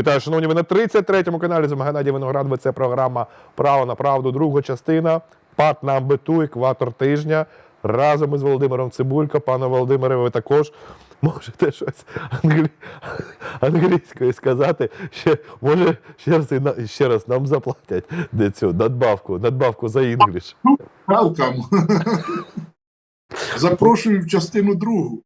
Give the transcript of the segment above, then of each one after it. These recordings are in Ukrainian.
Вітаю, шановні, ви на 33-му каналі з Геннадій Виноградове. Це програма Право на правду. Друга частина. Пат на амбиту, екватор тижня. Разом із Володимиром Цибулько. Пане Володимире, ви також можете щось англі... англійською сказати. Ще, може, ще раз, ще раз нам заплатять де цю надбавку, надбавку за інгліш. Welcome. Запрошую в частину другу.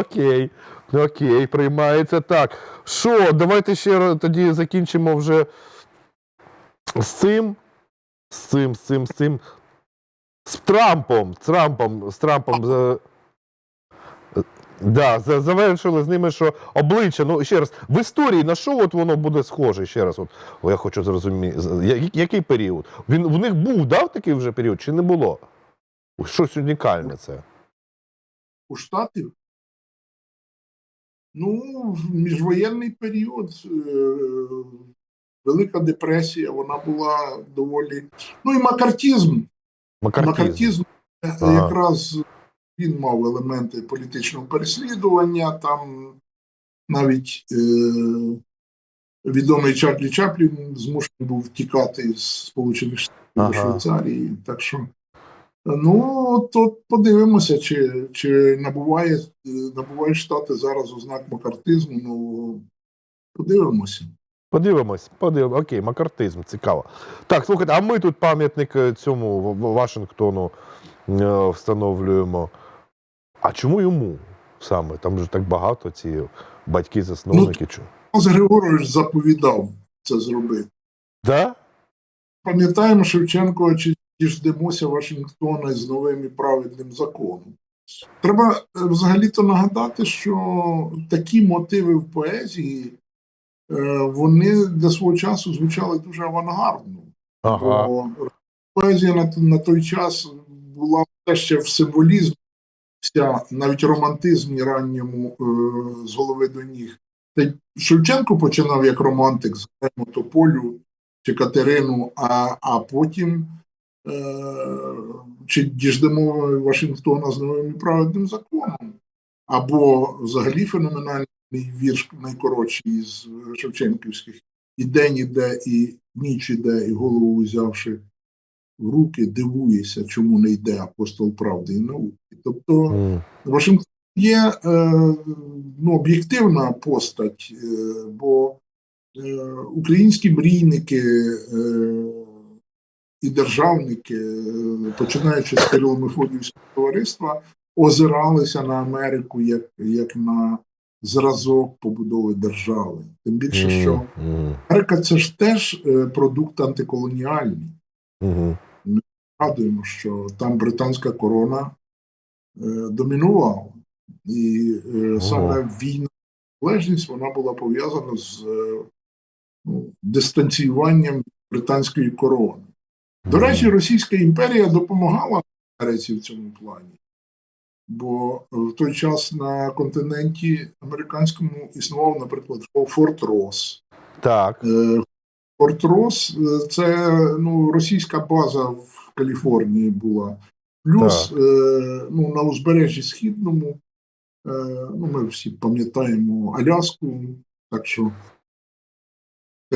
Окей, окей, приймається так. Що, давайте ще тоді закінчимо вже з цим. З цим, з цим, з цим. З Трампом. З Трампом, з Трампом. За... Да, завершили з ними, що обличчя. Ну, ще раз, в історії на що от воно буде схоже? Ще раз, от, я хочу зрозуміти, який період? Він, в них був, дав такий вже період, чи не було? Щось унікальне це. У Штатів. Ну, в міжвоєнний період, е, Велика депресія, вона була доволі. Ну і макартізм. Макартізм. Макартізм Ага. якраз він мав елементи політичного переслідування, там навіть е, відомий Чарлі Чаплін змушений був втікати з Сполучених Штатів до Ага. Швейцарії. Так що, ну, то подивимося, чи, чи набуває, набувають Штати зараз ознак макартизму. Ну, подивимося. Подивимось, подивимось. Окей, макартизм, цікаво. Так, слухайте, а ми тут пам'ятник е, цьому Вашингтону е, встановлюємо. А чому йому саме? Там же так багато ці батьки-засновники. Чому? Ось Григорович заповідав це зробити. Да? Пам'ятаємо Шевченко, чи діждемося Вашингтона з новим і праведним законом. Треба е, взагалі-то нагадати, що такі мотиви в поезії е, вони для свого часу звучали дуже авангардно. Ага. Бо поезія на, на той час була ще в символізмі, вся, навіть романтизмі ранньому е, з голови до ніг. Та Шевченко починав як романтик з Тополю чи Катерину, а, а потім чи діждемо Вашингтона з новим і праведним законом, або взагалі феноменальний вірш найкоротший з Шевченківських і день іде, і ніч іде, і голову взявши в руки, дивуєшся, чому не йде апостол правди і науки. Тобто. Вашингтон є е, ну, об'єктивна постать, е, бо е, українські мрійники е, і державники, е, починаючи з Кирило Мефодіївського товариства, озиралися на Америку як, як на зразок побудови держави. Тим більше, що Америка це ж теж е, продукт антиколоніальний. Мгм. Згадуємо, що там британська корона е, домінувала. І саме війна незалежність вона була пов'язана з ну, дистанціюванням британської корони. До речі, Російська імперія допомагала Америці в цьому плані. Бо в той час на континенті американському існував, наприклад, Форт Рос. Так. Е, Форт Рос е, це ну, російська база в Каліфорнії була. Плюс Так. е, ну, на узбережжі східному, е, ну, ми всі пам'ятаємо Аляску, так що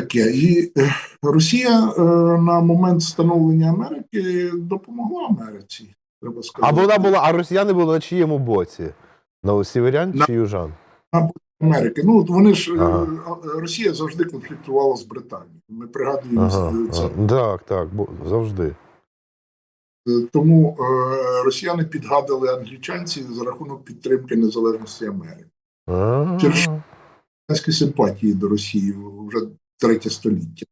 таке. І е, Росія е, на момент становлення Америки допомогла Америці, треба А вона була, а росіяни були на чиєму боці? На сіверян На- чи южан? Америки. Ну, от вони ж е, Ага. Росія завжди конфліктувала з Британією. Ми пригадуємо Ага. це. ага. Так, так, завжди. Тому е, росіяни підгадали англічанці за рахунок підтримки незалежності Америки. Через- Американські симпатії до Росії вже третє століття.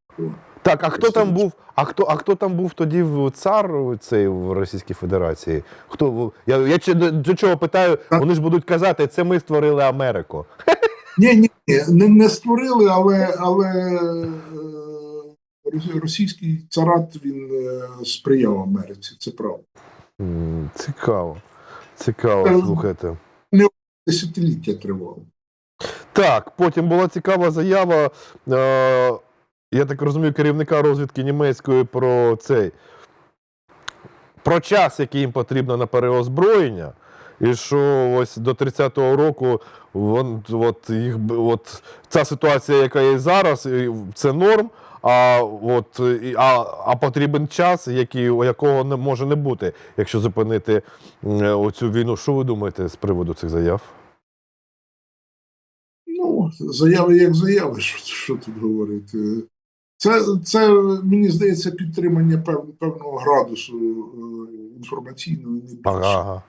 Так, а хто там був? А хто, а хто там був тоді в цар цей в Російській Федерації? Хто я, я до, до чого питаю? Так. Вони ж будуть казати, це ми створили Америку. Ні, ні, ні, не, не створили, але, але е, російський царат він е, сприяв Америці. Це правда. Цікаво. Цікаво, Е, слухайте. Десятиліття тривало. Так, потім була цікава заява. Е, я так розумію, керівника розвідки німецької про цей. Про час, який їм потрібно на переозброєння. і що ось до 30-го року вон, от, їх, от, ця ситуація, яка є зараз, це норм. А от а, а потрібен час, який якого не може не бути, якщо зупинити м, оцю війну. Що ви думаєте з приводу цих заяв? Ну, заяви як заяви, що, що тут говорити. Це, це, мені здається, підтримання пев, певного градусу е, інформаційного і. Ага.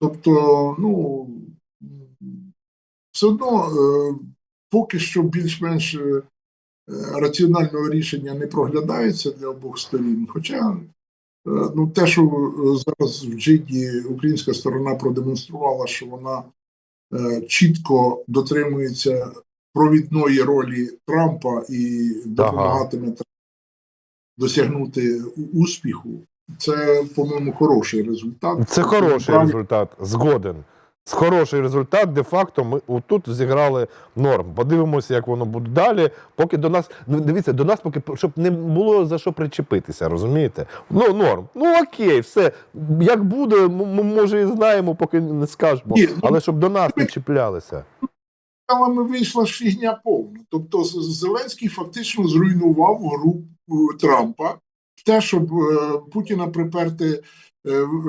Тобто, ну все одно, е, поки що більш-менш е, раціонального рішення не проглядається для обох сторін. Хоча е, ну, те, що е, зараз в Джиді українська сторона продемонструвала, що вона е, чітко дотримується провідної ролі Трампа і допомагатиме Трампу досягнути успіху. Це, по-моєму, хороший результат. Це хороший результат. Згоден. З хороший результат, де-факто, ми тут зіграли норм. Подивимося, як воно буде далі. Поки до нас, ну дивіться, до нас, поки щоб не було за що причепитися, розумієте? Ну, норм. Ну окей, все. Як буде, ми може і знаємо, поки не скажемо. Ні, ну, Але щоб до нас не чіплялися. справами вийшла фігня повна. Тобто Зеленський фактично зруйнував гру е, Трампа те, щоб е, Путіна приперти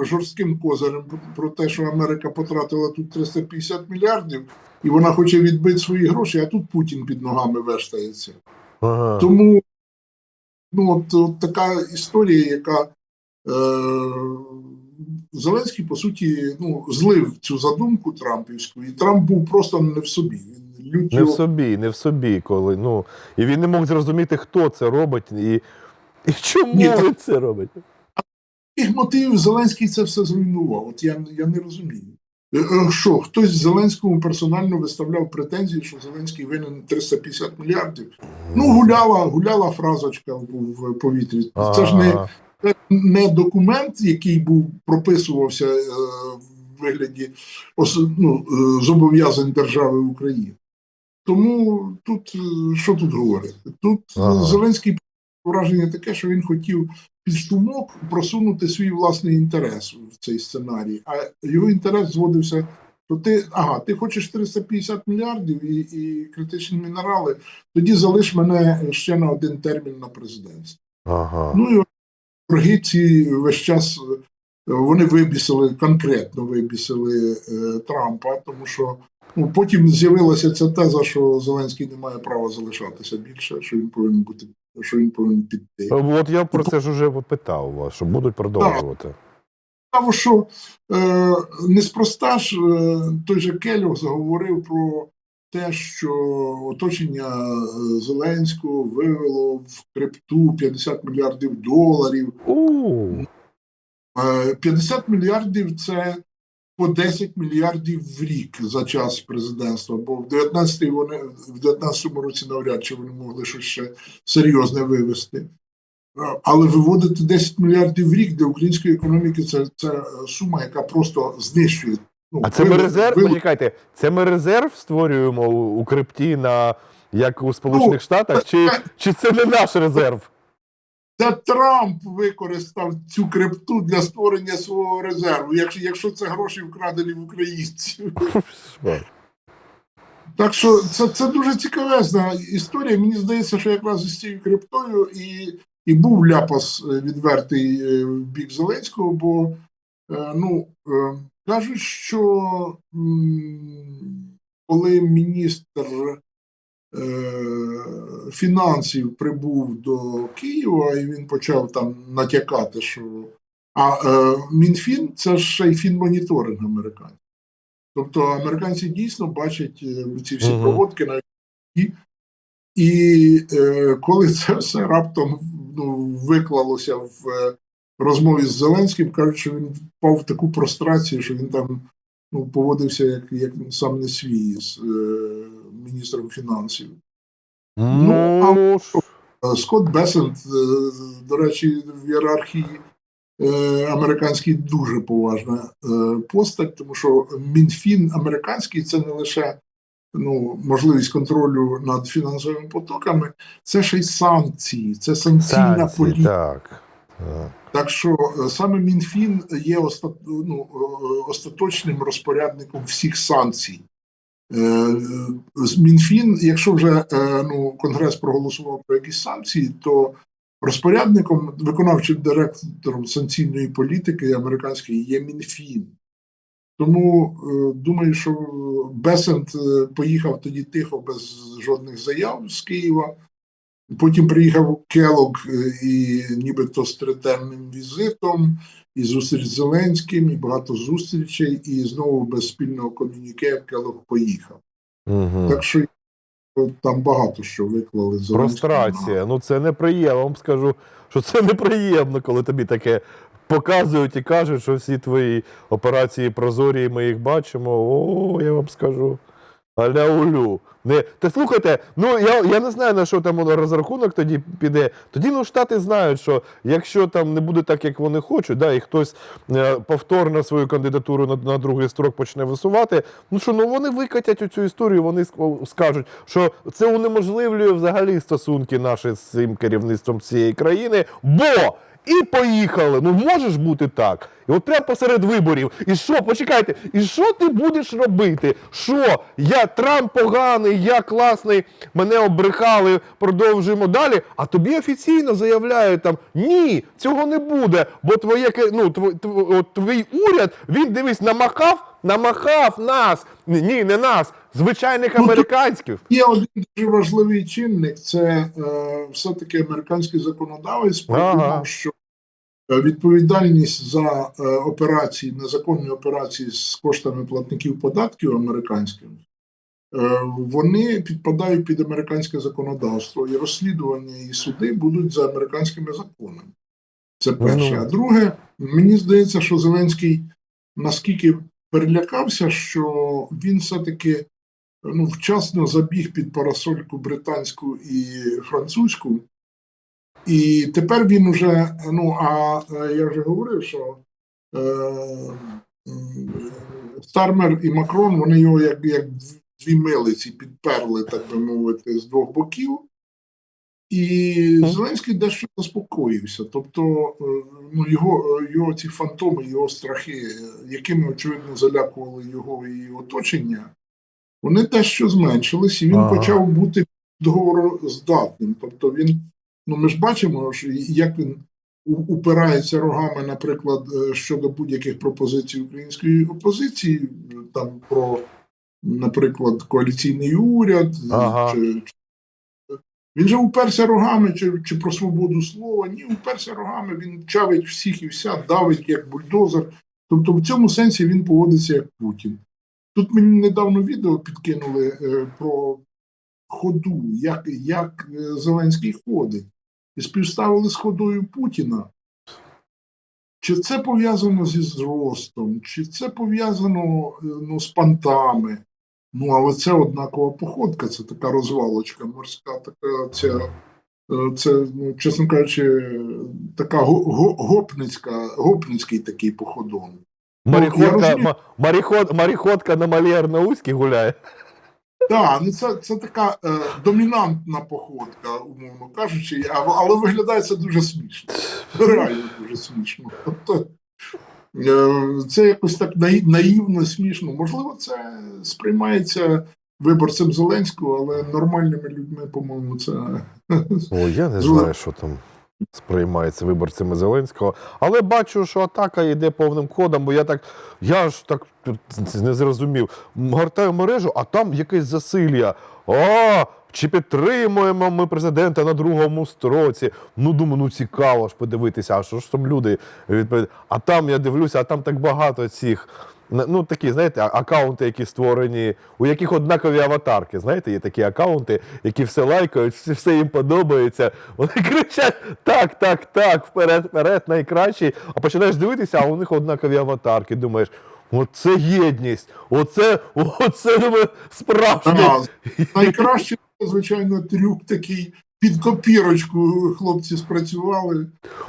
жорстким козирем про те, що Америка потратила тут 350 мільярдів, і вона хоче відбити свої гроші, а тут Путін під ногами вештається. Ага. Тому ну, от, от така історія, яка е, Зеленський, по суті, ну, злив цю задумку Трампівську, і Трамп був просто не в собі. Він Не в собі, не в собі, коли. Ну, і він не мог зрозуміти, хто це робить і, і чому Ні, він це робить. Яких мотивів Зеленський це все зруйнував. От я, я не розумію. Е, е, Що хтось Зеленському персонально виставляв претензії, що Зеленський винен 350 мільярдів. Ну, гуляла, гуляла фразочка в, повітрі. Це ж не, це не документ, який був прописувався е, в вигляді ну, е, зобов'язань держави України. Тому тут що тут говорити? Тут Ага. Зеленський враження таке, що він хотів під шумок просунути свій власний інтерес в цей сценарій. А його інтерес зводився. То ти, ага, ти хочеш 350 мільярдів і, і критичні мінерали, тоді залиш мене ще на один термін на президентстві. Ага. Ну і борги ці весь час е, вони вибісили, конкретно вибісили е, Трампа, тому що ну, потім з'явилася ця теза, що Зеленський не має права залишатися більше, що він повинен бути, що він повинен піти. От я про це ж уже питав вас, що будуть продовжувати. Цікаво, що е, неспроста ж е, той же Кельох заговорив про те, що оточення е, Зеленського вивело в крипту 50 мільярдів доларів. У, Е, 50 мільярдів це по 10 мільярдів в рік за час президентства. Бо в 19 вони в 19 році навряд чи вони могли щось ще серйозне вивести. Е, Але виводити 10 мільярдів в рік для української економіки це, це сума, яка просто знищує. Ну, А це ми резерв? вивод- Почекайте, це ми резерв створюємо у, у крипті на як у Сполучених Ну, Штатах, чи, чи це не наш резерв? Це Трамп використав цю крипту для створення свого резерву, якщо, якщо це гроші вкрадені в українців. Так що це, це дуже цікавезна історія. Мені здається, що якраз із цією криптою і, і був ляпас е, відвертий е, в бік Зеленського, бо е, ну, кажуть, що коли міністр фінансів прибув до Києва, і він почав там натякати, що а е, Мінфін це ж ще й фінмоніторинг американський. Тобто американці дійсно бачать е, ці всі проводки на і, і е, коли це все раптом ну, виклалося в е, розмові з Зеленським, кажуть, що він впав в таку прострацію, що він там ну, поводився як, як сам не свій з е, міністром фінансів. Ну, ж, Е, Скотт Бесент, е, до речі, в ієрархії е, американській дуже поважна е, постать, тому що Мінфін американський це не лише ну, можливість контролю над фінансовими потоками, це ще й санкції, це санкційна політика. так. так. Так що е, саме МінФін є оста- ну, е, остаточним розпорядником всіх санкцій. Е, Мінфін, якщо вже ну, Конгрес проголосував про якісь санкції, то розпорядником, виконавчим директором санкційної політики американської є Мінфін. Тому думаю, що Бесент поїхав тоді тихо, без жодних заяв з Києва. Потім приїхав Келог е, і нібито з триденним візитом, і зустріч з Зеленським, і багато зустрічей, і знову без спільного ком'юніке Келог поїхав. Угу. Так що там багато що виклали Зеленському. Прострація. Ну це неприємно. Я вам скажу, що це неприємно, коли тобі таке показують і кажуть, що всі твої операції прозорі, і ми їх бачимо. О, я вам скажу. Аля-улю. Не, та слухайте, ну я, я не знаю, на що там воно розрахунок тоді піде. Тоді ну штати знають, що якщо там не буде так, як вони хочуть, да, і хтось е, повторно свою кандидатуру на, на другий строк почне висувати, ну що ну вони викатять цю історію, вони ск- скажуть, що це унеможливлює взагалі стосунки наші з цим керівництвом цієї країни, бо. І поїхали. Ну може ж бути так. І от прямо посеред виборів. І що, почекайте, і що ти будеш робити? Що? Я Трамп поганий, я класний, мене обрехали, продовжуємо далі. А тобі офіційно заявляють там: ні, цього не буде, бо твоє ну, тв, тв, от твій уряд, він дивись, намахав, намахав нас. Ні, не нас, звичайних Ну, американських. Є один дуже важливий чинник це е, все-таки американський законодавець Ага. що е, відповідальність за е, операції, незаконні операції з коштами платників податків американських, е, вони підпадають під американське законодавство, і розслідування і суди будуть за американськими законами. Це перше. Ну. А друге, мені здається, що Зеленський наскільки перелякався, що він все-таки ну, вчасно забіг під парасольку британську і французьку. І тепер він уже, ну а я вже говорив, що е, Стармер і Макрон, вони його як, як дві милиці підперли, так би мовити, з двох боків. І Зеленський дещо заспокоївся. Тобто, е, ну, його, його ці фантоми, його страхи, е, якими, очевидно, залякували його і оточення, вони дещо зменшились, і він Ага. почав бути договороздатним. Тобто він, ну ми ж бачимо, що як він упирається рогами, наприклад, е, щодо будь-яких пропозицій української опозиції, е, там про, наприклад, коаліційний уряд, е, Ага. чи він же уперся рогами чи, чи про свободу слова. Ні, уперся рогами, він чавить всіх і вся, давить як бульдозер. Тобто в цьому сенсі він поводиться як Путін. Тут мені недавно відео підкинули е, про ходу, як, як е, Зеленський ходить, і співставили з ходою Путіна. Чи це пов'язано зі зростом, чи це пов'язано е, ну, з пантами? Ну, але це однакова походка, це така розвалочка морська, така ця, е, це, ну, чесно кажучи, така го- го- гопницька, гопницький такий походон. Ну, Маріходка, розумію. маріход, маріходка на Мольєр на Узькій гуляє. Так, ну це, це така е, домінантна походка, умовно кажучи, але виглядає це дуже смішно. Реально дуже смішно. Е, це якось так наївно, смішно. Можливо, це сприймається виборцем Зеленського, але нормальними людьми, по-моєму, це О, я не знаю, що там сприймається виборцями Зеленського. Але бачу, що атака йде повним ходом, бо я так, я ж так не зрозумів. Гортаю мережу, а там якесь засилля. О, чи підтримуємо ми президента на другому строці? Ну, думаю, ну цікаво ж подивитися, а що ж там люди відповідають. А там я дивлюся, а там так багато цих. Ну, такі, знаєте, а- акаунти, які створені, у яких однакові аватарки. Знаєте, є такі акаунти, які все лайкають, все, їм подобається. Вони кричать так, так, так, вперед, вперед, найкращий. А починаєш дивитися, а у них однакові аватарки. Думаєш, оце єдність, оце, оце справжнє. Найкраще, звичайно, трюк такий. Під копірочку хлопці спрацювали.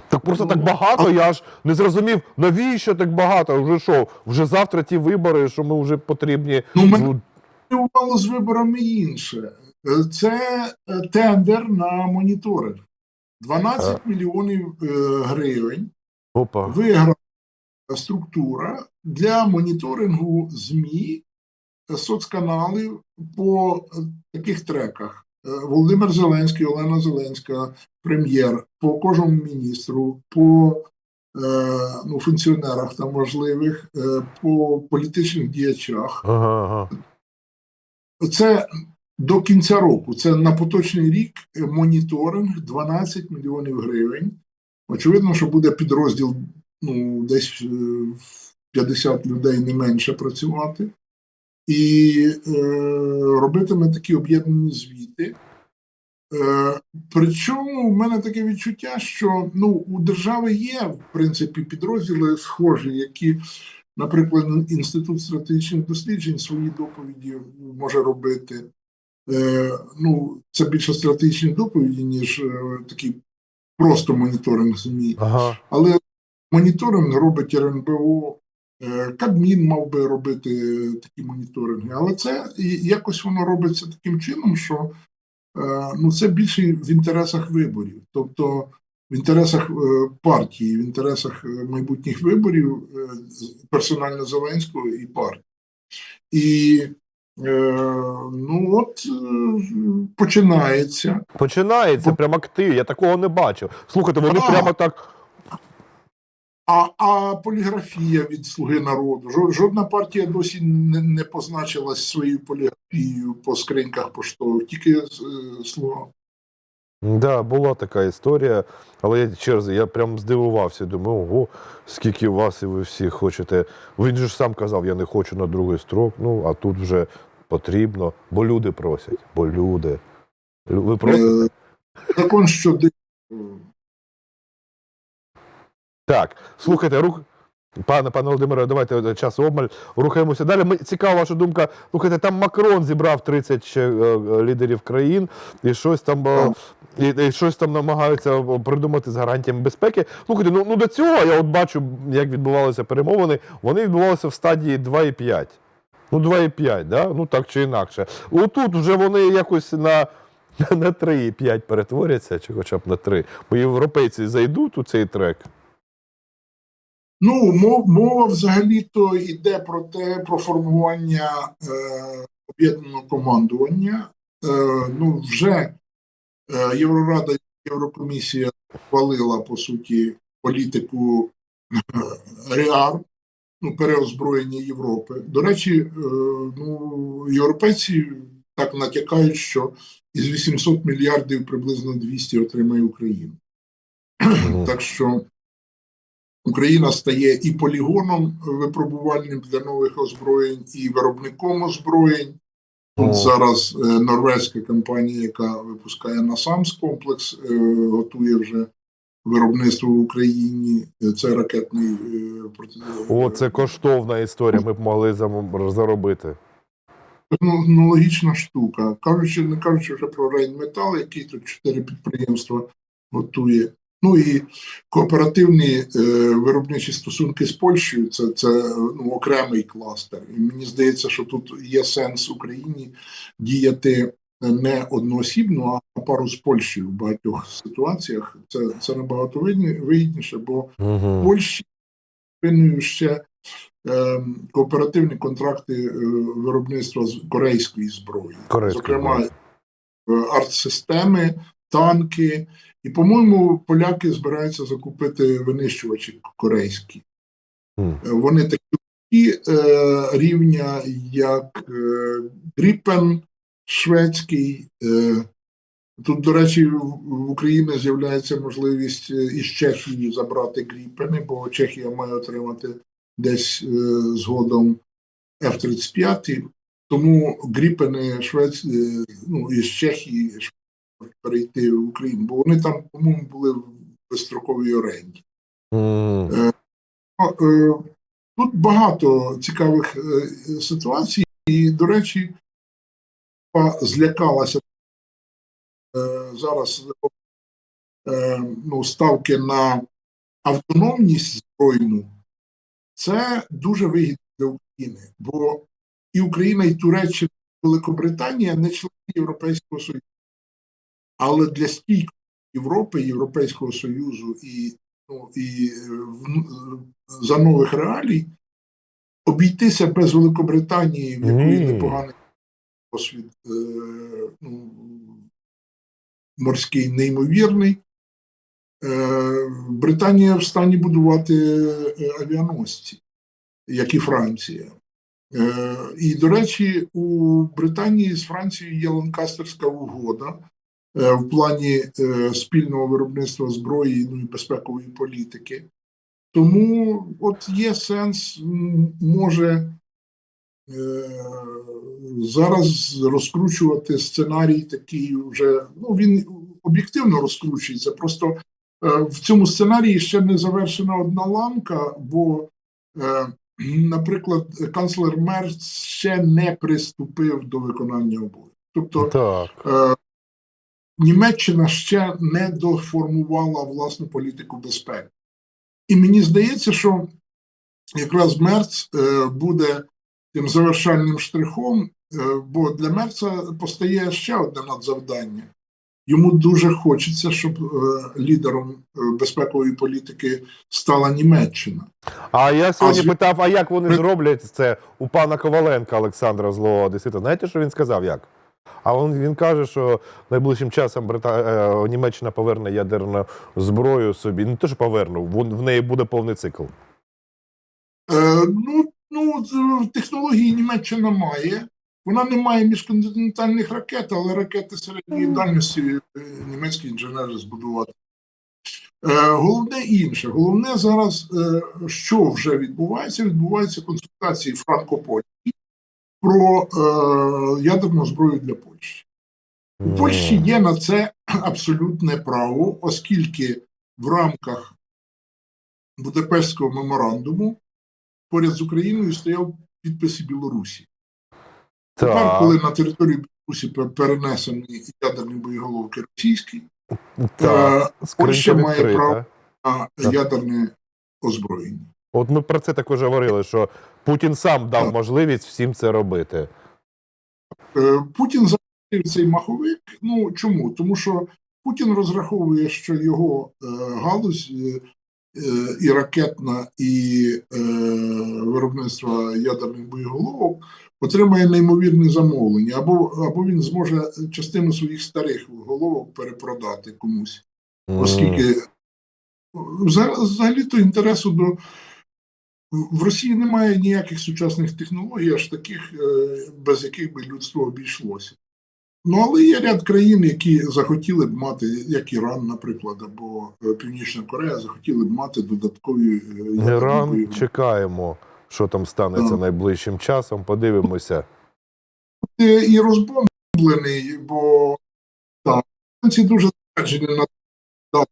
Так просто так багато, я ж не зрозумів, навіщо так багато? Вже що? Вже завтра ті вибори, що ми вже потрібні. Ну, ми- ну, з виборами інше. Е, Це е, тендер на моніторинг. 12 Ага. мільйонів е, гривень Опа. виграла структура для моніторингу ЗМІ, соцканалів по таких треках. Е, Володимир Зеленський, Олена Зеленська, прем'єр, по кожному міністру, по е, ну, функціонерах там важливих, е, по політичних діячах. Ага, ага. Це до кінця року. Це на поточний рік моніторинг 12 мільйонів гривень. Очевидно, що буде підрозділ ну, десь е, в 50 людей не менше працювати. І е, робитиме такі об'єднані звіти. Е, причому в мене таке відчуття, що ну, у держави є, в принципі, підрозділи схожі, які, наприклад, Інститут стратегічних досліджень свої доповіді може робити. Е, ну, це більше стратегічні доповіді, ніж е, такий просто моніторинг ЗМІ. Ага. Але моніторинг робить РНБО. Е, Кабмін мав би робити такі моніторинги, але це якось воно робиться таким чином, що е, ну, це більше в інтересах виборів, тобто в інтересах е, партії, в інтересах майбутніх виборів персонально Зеленського і партії. І ну от починається. Починається прям актив. Я такого не бачив. Слухайте, вони Ага. прямо так. А, а поліграфія від Слуги народу. Жодна партія досі не, не позначилась своєю поліграфією по скриньках поштових, тільки е, слуга. Да, була така історія, але я через я прям здивувався. Думаю, ого, скільки вас і ви всі хочете. Він же ж сам казав, я не хочу на другий строк. Ну, а тут вже потрібно, бо люди просять, бо люди. Ви просите? Е, Закон щодо Так, слухайте, рух. Пане пане Володимире, давайте е, час обмаль. Рухаємося далі. Ми цікава ваша думка. Слухайте, там Макрон зібрав 30 ще, е, е, лідерів країн і щось там. І, і щось там намагаються придумати з гарантіями безпеки. Слухайте, ну, ну до цього я от бачу, як відбувалися перемовини. Вони відбувалися в стадії 2,5. Ну, 2,5, да? ну так чи інакше. Отут вже вони якось на, на 3,5 перетворяться, чи хоча б на 3. Бо європейці зайдуть у цей трек. Ну, мов- мова взагалі-то йде про те, про формування е, об'єднаного командування. Е, ну, вже е, Єврорада, Єврокомісія ухвалила, по суті, політику е, РЕАР, ну, переозброєння Європи. До речі, е, ну, європейці так натякають, що із 800 мільярдів приблизно 200 отримає Україна. Мгм. Так що Україна стає і полігоном випробувальним для нових озброєнь, і виробником озброєнь. Тут О. зараз е, норвезька компанія, яка випускає насамс комплекс, е, готує вже виробництво в Україні. Е, Це ракетний е, проти... О, це коштовна історія. Ми б могли зам- заробити. технологічна штука. Кажучи, не кажучи вже про Рейнметал, який тут чотири підприємства готує. Ну і кооперативні е, виробничі стосунки з Польщею це, це ну, окремий кластер. І мені здається, що тут є сенс Україні діяти не одноосібно, а пару з Польщею в багатьох ситуаціях. Це, це набагато вигідні- вигідніше, бо Угу. Польщі ще е, кооперативні контракти е, виробництва з корейської зброї, Корейської зокрема е, артсистеми, танки. І, по-моєму, поляки збираються закупити винищувачі корейські. Е, Вони такі е, рівня, як е, Гріпен шведський. Е, Тут, до речі, в Україні з'являється можливість е, із Чехії забрати Гріпени, бо Чехія має отримати десь е, згодом F-35. Тому Гріпени Швець, е, ну, із Чехії перейти в Україну, бо вони там, по-моєму, були в безстроковій оренді. Е, Тут багато цікавих е, ситуацій, і, до речі, злякалася е, зараз е, ну, ставки на автономність збройну. Це дуже вигідно для України, бо і Україна, і Туреччина, і Великобританія не члени Європейського Союзу. Але для стійкості Європи, Європейського Союзу і ну, і е, в- за нових реалій обійтися без Великобританії, в якої непоганий досвід е, ну, морський неймовірний. Е, Британія в стані будувати е, авіаносці, як і Франція. Е, І, до речі, у Британії з Францією є Ланкастерська угода е, в плані е, спільного виробництва зброї ну, і безпекової політики. Тому от є сенс, може е, зараз розкручувати сценарій такий вже, ну він об'єктивно розкручується. Просто е, в цьому сценарії ще не завершена одна ланка, бо, е, наприклад, канцлер Мерц ще не приступив до виконання обов'язків. Тобто Так. Німеччина ще не доформувала власну політику безпеки. І мені здається, що якраз Мерц е, буде тим завершальним штрихом, е, бо для Мерца постає ще одне надзавдання. Йому дуже хочеться, щоб е, лідером безпекової політики стала Німеччина. А я сьогодні зві- питав, а як вони зроблять це у пана Коваленка Олександра Злого Одесита. Знаєте, що він сказав? Як? А він, він каже, що найближчим часом Брита... е, Німеччина поверне ядерну зброю собі. Не те, що поверне, в неї буде повний цикл. Е, ну, ну, технології Німеччина має. Вона не має міжконтинентальних ракет, але ракети середньої дальності е, німецькі інженери збудувати. Е, головне інше. Головне зараз, е, що вже відбувається, відбуваються консультації франкопольські про е, ядерну зброю для Польщі. У Польщі є на це абсолютне право, оскільки в рамках Будапештського меморандуму поряд з Україною стояв підпис і Білорусі. Тепер, коли на територію Білорусі пе- перенесені ядерні боєголовки російські, так. е, Польща має відкрита. право на Так. ядерне озброєння. От ми про це також говорили, що Путін сам дав можливість всім це робити. Е, Путін запустив цей маховик. Ну чому? Тому що Путін розраховує, що його е, галузь е, е, і ракетна, і е, виробництво ядерних боєголовок отримає неймовірне замовлення, або, або він зможе частину своїх старих головок перепродати комусь, оскільки взагалі-то інтересу до. В Росії немає ніяких сучасних технологій, аж таких, е, без яких би людство обійшлося. Ну, але є ряд країн, які захотіли б мати, як Іран, наприклад, або е, Північна Корея, захотіли б мати додаткові е, Іран, бойові. чекаємо, що там станеться Так. найближчим часом. Подивимося. Е, і розбомблений, бо так, ці дуже зраджені на да,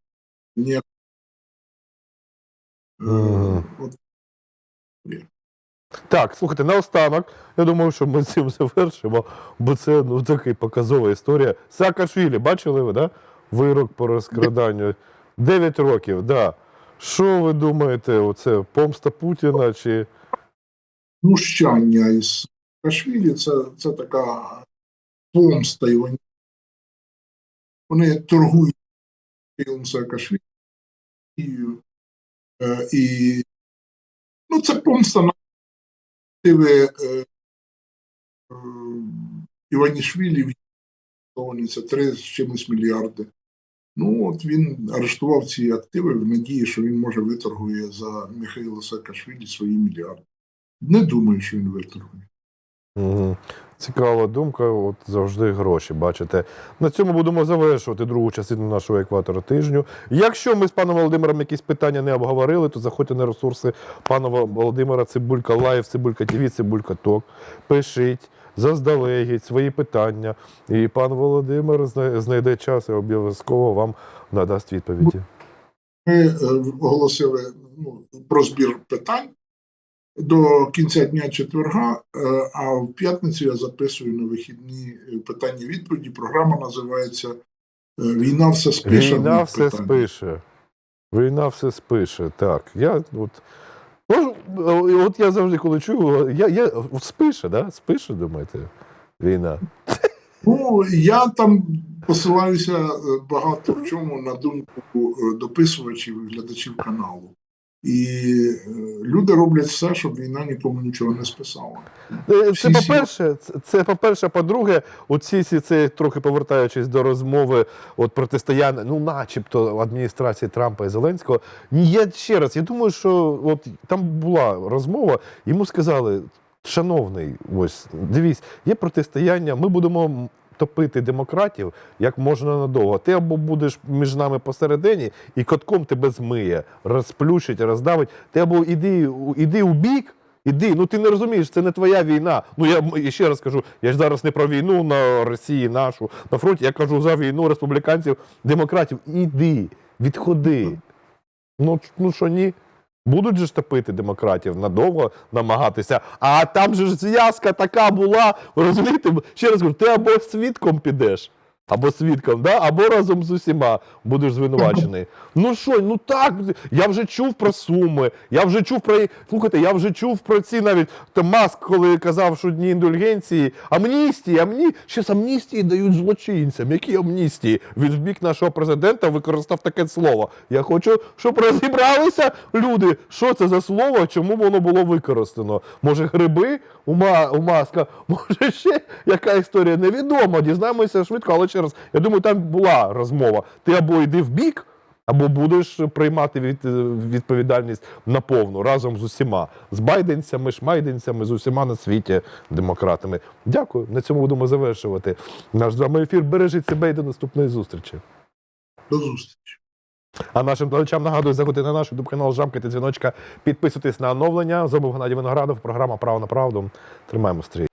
ніяк. Так, слухайте, наостанок, я думаю, що ми цим завершимо, бо це ну, така показова історія. Саакашвілі, бачили ви, да? Вирок по розкраданню. 9 років, да. Що ви думаєте, оце помста Путіна чи. знущання із Кашвілі це, це така помста і вони, вони торгують Саакашвілі. І, е, і ну, це помста на е, е, Іванішвілі це 3 з чимось мільярди. Ну, от він арештував ці активи в надії, що він може виторгує за Михайла Саакашвілі свої мільярди. Не думаю, що він виторгує. Угу. Цікава думка, от завжди гроші, бачите. На цьому будемо завершувати другу частину нашого екватора тижню. Якщо ми з паном Володимиром якісь питання не обговорили, то заходьте на ресурси пана Володимира Цибулька Лайв, Цибулька ТВ, Цибулька Ток. Пишіть заздалегідь свої питання. І пан Володимир знайде час і обов'язково вам надасть відповіді. Ми е, оголосили ну, про збір питань до кінця дня четверга, е, а в п'ятницю я записую на вихідні е, питання відповіді. Програма називається е, Війна все спише. Війна все питання. спише. Війна все спише. Так. Я от. Ну, от я завжди, коли чую, я, я спише, да? Спише, думаєте, війна. Ну, я там посилаюся багато в чому на думку дописувачів і глядачів каналу. І е, люди роблять все, щоб війна нікому нічого не списала. Е, Це по-перше, це, це по-перше, по-друге, оці всі це трохи повертаючись до розмови от протистояння, ну, начебто, адміністрації Трампа і Зеленського. Ні, Я ще раз, я думаю, що от там була розмова, йому сказали, шановний, ось дивись, є протистояння, ми будемо. Топити демократів як можна надовго. Ти або будеш між нами посередині, і котком тебе змиє, розплющить, роздавить. Ти або іди, іди у бік, Іди, ну ти не розумієш, це не твоя війна. Ну я ще раз кажу, я ж зараз не про війну на Росії нашу на фронті, я кажу за війну республіканців, демократів. Іди, відходи. Ну, ну що ні? Будуть же ж топити демократів надовго намагатися. А там же ж зв'язка така була. Розумієте? Ще раз кажу, ти або свідком підеш, або свідком, да? або разом з усіма будеш звинувачений. Ну що, ну так, я вже чув про суми, я вже чув про. Слухайте, я вже чув про ці навіть то Маск, коли казав, що дні індульгенції, амністії, амні... ще з амністії дають злочинцям. Які амністії? Він в бік нашого президента використав таке слово. Я хочу, щоб розібралися люди, що це за слово, чому воно було використано. Може, гриби у, Ма... у Маска, може ще яка історія? Невідомо. Дізнаємося швидко, але ще раз, я думаю, там була розмова. Ти або йди в бік, або будеш приймати від, відповідальність наповну разом з усіма, з байденцями, шмайденцями, з усіма на світі демократами. Дякую. На цьому будемо завершувати наш з вами ефір. Бережіть себе і до наступної зустрічі. До зустрічі. А нашим глядачам нагадую, заходьте на наш youtube канал, жамкайте дзвіночка, підписуйтесь на оновлення. З вами Геннадій Виноградов, програма Право на правду. Тримаємо стрій.